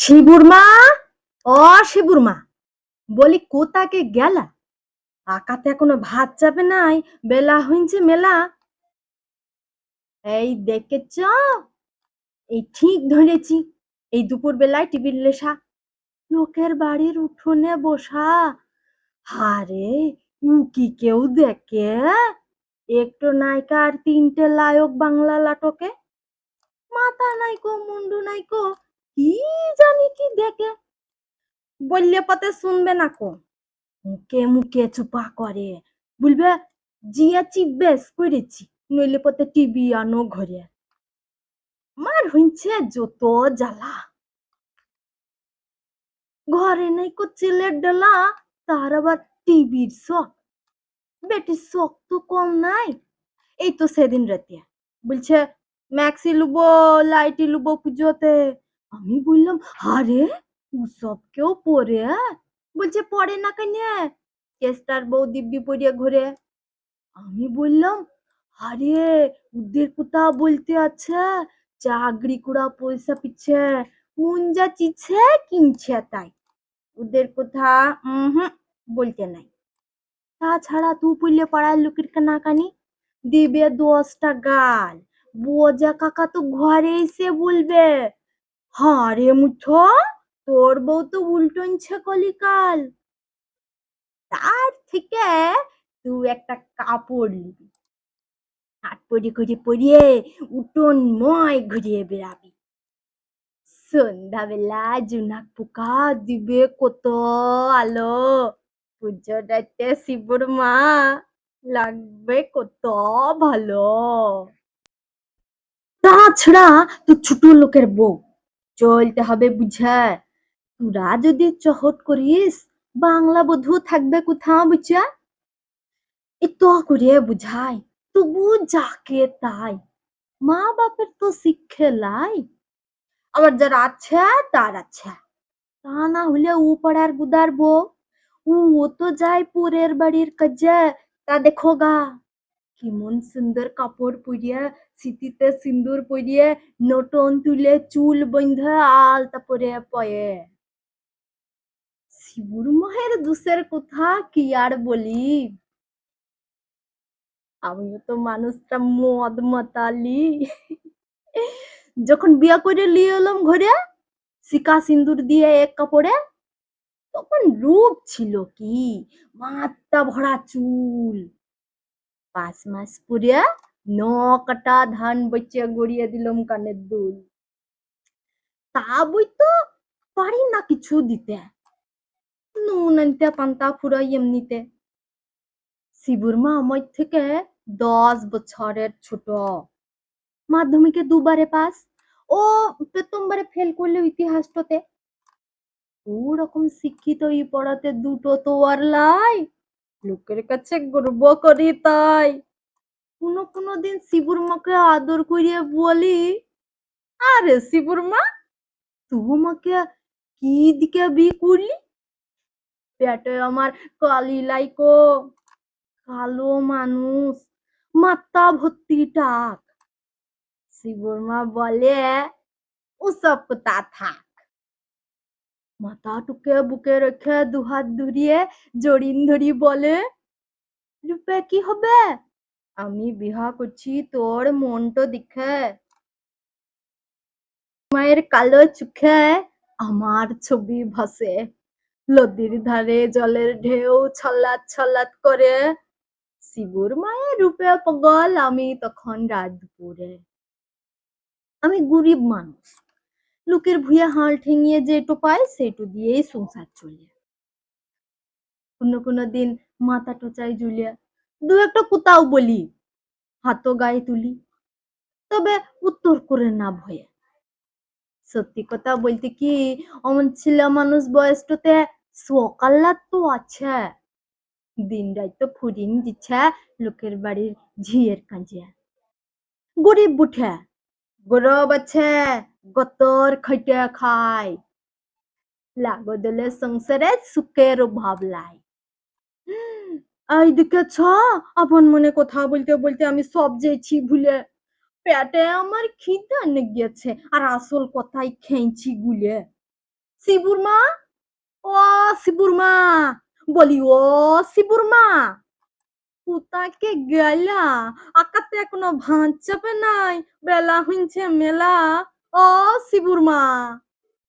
শিবুর মা ও শিবুর মা বলি, কোথাকে গেলা? আকাতে এখনও ভাত চাপে নাই, বেলা হইছে মেলা। এই দেখেছ? এই ঠিক ধরেছি, এই দুপুর বেলায় টিভির লেসা। লোকের বাড়ির উঠোনে বসা। হারে কি কেউ দেখে? একটু নায়িকা আর তিনটে লায়ক বাংলা নাটকে? মাথা নাইকো, মুন্ডু নাইকো কি দেখে? বললে পথে শুনবে না কো। মুখে মুখে চুপা করে। বলবে জিয়াছি বেশ করেছি, নইলে পথে টিভি আনো ঘরে। মার হইছে যত জ্বালা। ঘরে নাই কো ছেলের ডালা, তার আবার টিভির শখ। বেটির শখ তো কম নাই। এই তো সেদিন রাতে। বলছে, ম্যাক্সি লুবো, লাইটি লুবো পুজোতে। আমি বললাম, আরে সব কেউ পরে বলছে, পরে না কেন কেস্টার বউ দিব্যি পরিয়ে ঘুরে। আমি বললাম, আরে ওদের কোথা বলতে আছে চাকরি করা পয়সা পিছে মন যা চিছে কিনছে তাই। ওদের কোথা বলতে নাই। তাছাড়া তু পড়লে পাড়ার লোকের কানাকানি? দিবে দশটা গাল। বোঝা কাকা তো ঘরে এসে বলবে হ্যাঁ রে মুঠো, তোর বউ তো উল্টনছে কলিকাল। তার থেকে তুই একটা কাপড় নিবি। হাট পরি করে পরিয়ে উঠোন ময় ঘুরিয়ে বেড়াবি। সন্ধ্যাবেলা জুনাক পোকা দিবে কত আলো। পুজো পুজোটাতে শিবর মা লাগবে কত ভালো। তাছাড়া তুই ছোট লোকের বউ চলতে হবে বুঝে। তোরা যদি চহট করিস, বাংলা বধূ থাকবে কোথাও বুঝা? এত করে বুঝাই, তবু যাকে তাই। মা বাপের তো শিক্ষে লাই। আবার যারা আছে, তার আছে। তা না হলে ও পাড়ার গুদার বউ। ও তো যায় পুরের বাড়ির কাজে, তা দেখো গা। কেমন সুন্দর কাপড় পরিয়ে, সিটিতে সিন্দুর পরিয়ে নটন তুলে চুল বন্ধে আলতা পরে পয়ে। শিবুর মায়ের দুসের কথা কি আর বলি? আমিও তো মানুষটা মদ মাতালি। যখন বিয়া করে নিয়ে এলাম ঘরে সিকা সিন্দুর দিয়ে এক কাপড়ে, তখন রূপ ছিল কি? মাথা ভরা চুল। পাঁচ মাস পরে ন কাটা ধান বইচে গড়িয়ে দিলাম কানের দুল। তা বই তো পারি না কিছু দিতে। নুন আনতে, পান্তা ফুরাই এমনিতে। শিবুর মা আমার থেকে দশ বছরের ছোট। মাধ্যমিকে দুবারে পাস। ও প্রথমবারে ফেল করলে ইতিহাসটাতে। ওরকম শিক্ষিত এই পড়াতে দুটো তো আর লাই। লোকের কাছে গর্ব করি তাই। কোনো কোনো দিন শিবুর মাকে আদর করিয়ে বলি, আরে শিবুর মা, তুই মাকে কি দিকে বিয়ে করলি? পেটে আমার কালি লাইকো কালো মানুষ, মাথা ভর্তি টাক। শিবুর মা বলে ওসব কোথা থাক। মাথা টুকে বুকে রেখে দুহাত ধরিয়ে জড়িন ধরি বলে, রূপে, কি হবে? আমি বিহা করছি তোর মনটো দেখে। মায়ের কালো চোখে আমার ছবি ভাসে। নদীর ধারে জলের ঢেউ ছল্লাত ছল্লাত করে। শিবুর মায়ের রূপে পগল আমি তখন রাত দুপুরে আমি গরিব মানুষ। লোকের ভুঁয়ে হাল ঠেঙিয়ে যেটু পাই সেটু দিয়েই সংসার চলে কোনো কোনো দিন মাথা টোচাই জুলিয়া, দু একটা কোথাও বলি, হাতও গায়ে তুলি, তবে উত্তর করে না ভয়ে। সত্যি কথা বলতে কি, অমন ছেলে মানুষ বয়সটাতে সকাল্লা তো আছে দিন রাত তো ফুরিন দিচ্ছে লোকের বাড়ির ঝিয়ের কাজে গরিব বুঠে গরব আছে গতর খাইতে খায় লাগো দিলে সংসারে সুখের অভাব লাই। এই দিকে ছ আপন মনে কথা বলতে বলতে আমি সব যেছি ভুলে। পেটে আমার খিদে গেছে আর আসল কথাই খেয়েছি গুলে। শিবুর মা ও শিবুর মা বলি ও শিবুর মা কোথাকে গেলা? আকাতে এখনও ভাঁজ চাপে নাই বেলা হইছে মেলা। ও শিবুর মা।